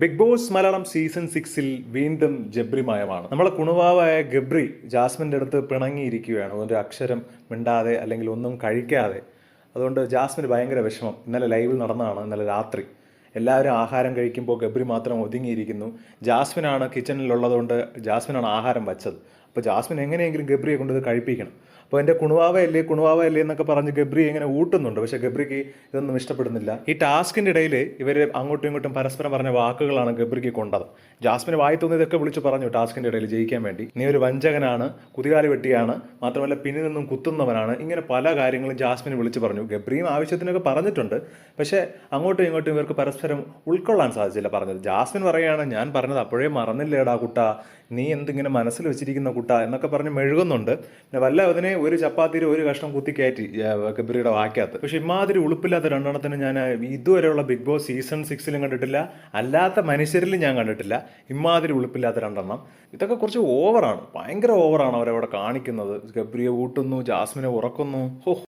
Big boss Malayalam season സിക്സിൽ വീണ്ടും ജബ്രിമയമാണ് നമ്മളെ കുണുവാവായ ഗബ്രി ജാസ്മിന്റെ അടുത്ത് പിണങ്ങിയിരിക്കുകയാണ്. ഒരു അക്ഷരം മിണ്ടാതെ അല്ലെങ്കിൽ ഒന്നും കഴിക്കാതെ. അതുകൊണ്ട് ജാസ്മിന് ഭയങ്കര വിഷമം. ഇന്നലെ ലൈവിൽ നടന്നതാണ് ഇന്നലെ രാത്രി. എല്ലാവരും ആഹാരം കഴിക്കുമ്പോൾ ഗബ്രി മാത്രം ഒതുങ്ങിയിരിക്കുന്നു. ജാസ്മിനാണ് കിച്ചണിലുള്ളതുകൊണ്ട് ജാസ്മിനാണ് ആഹാരം വച്ചത്. അപ്പോൾ ജാസ്മിൻ എങ്ങനെയെങ്കിലും ഗബ്രിയെ കൊണ്ടത് കഴിപ്പിക്കണം. അപ്പോൾ എന്റെ കുണുവാവയല്ലേ കുണുവാവയല്ലേ എന്നൊക്കെ പറഞ്ഞ് ഗബ്രി ഇങ്ങനെ ഊട്ടുന്നുണ്ട്. പക്ഷേ ഗബ്രിക്ക് ഇതൊന്നും ഇഷ്ടപ്പെടുന്നില്ല. ഈ ടാസ്കിന്റെ ഇടയിൽ ഇവർ അങ്ങോട്ടും ഇങ്ങോട്ടും പരസ്പരം പറഞ്ഞ വാക്കുകളാണ് ഗബ്രിക്ക് കൊണ്ടത്. ജാസ്മിന് വായി തോന്നിയതൊക്കെ വിളിച്ച് പറഞ്ഞു ടാസ്കിന്റെ ഇടയിൽ ജയിക്കാൻ വേണ്ടി. നീ ഒരു വഞ്ചകനാണ് കുതികാലി വെട്ടിയാണ് മാത്രമല്ല പിന്നിൽ നിന്നും കുത്തുന്നവനാണ്. ഇങ്ങനെ പല കാര്യങ്ങളും ജാസ്മിന് വിളിച്ച് പറഞ്ഞു. ഗബ്രിയും ആവശ്യത്തിനൊക്കെ പറഞ്ഞിട്ടുണ്ട്. പക്ഷേ അങ്ങോട്ടും ഇങ്ങോട്ടും ഇവർക്ക് പരസ്പരം ഉൾക്കൊള്ളാൻ സാധിച്ചില്ല. പറഞ്ഞത് ജാസ്മിൻ പറയുകയാണ് ഞാൻ പറഞ്ഞത് അപ്പോഴേ മറന്നില്ലേടാ കുട്ട. നീ എന്തിങ്ങനെ മനസ്സിൽ വെച്ചിരിക്കുന്ന കുട്ട? എന്നൊക്കെ പറഞ്ഞ് മെഴുകുന്നുണ്ട്. പിന്നെ വല്ല അതിനെ ഒരു ചപ്പാത്തിയിൽ ഒരു കഷ്ണം കുത്തി കയറ്റി ഗബ്രിയുടെ വാക്കകത്ത് പക്ഷെ ഇമാതിരി ഉളുപ്പില്ലാത്ത രണ്ടെണ്ണത്തിന് ഞാൻ ഇതുവരെയുള്ള ബിഗ് ബോസ് സീസൺ സിക്സിലും കണ്ടിട്ടില്ല. അല്ലാത്ത മനുഷ്യരിലും ഞാൻ കണ്ടിട്ടില്ല. ഇമാതിരി ഉളുപ്പില്ലാത്ത രണ്ടെണ്ണം. ഇതൊക്കെ കുറച്ച് ഓവറാണ്. ഭയങ്കര ഓവറാണ് അവരവിടെ കാണിക്കുന്നത്. ഗബ്രിയെ ഊട്ടുന്നു ജാസ്മിനെ ഉറക്കുന്നു. ഹോ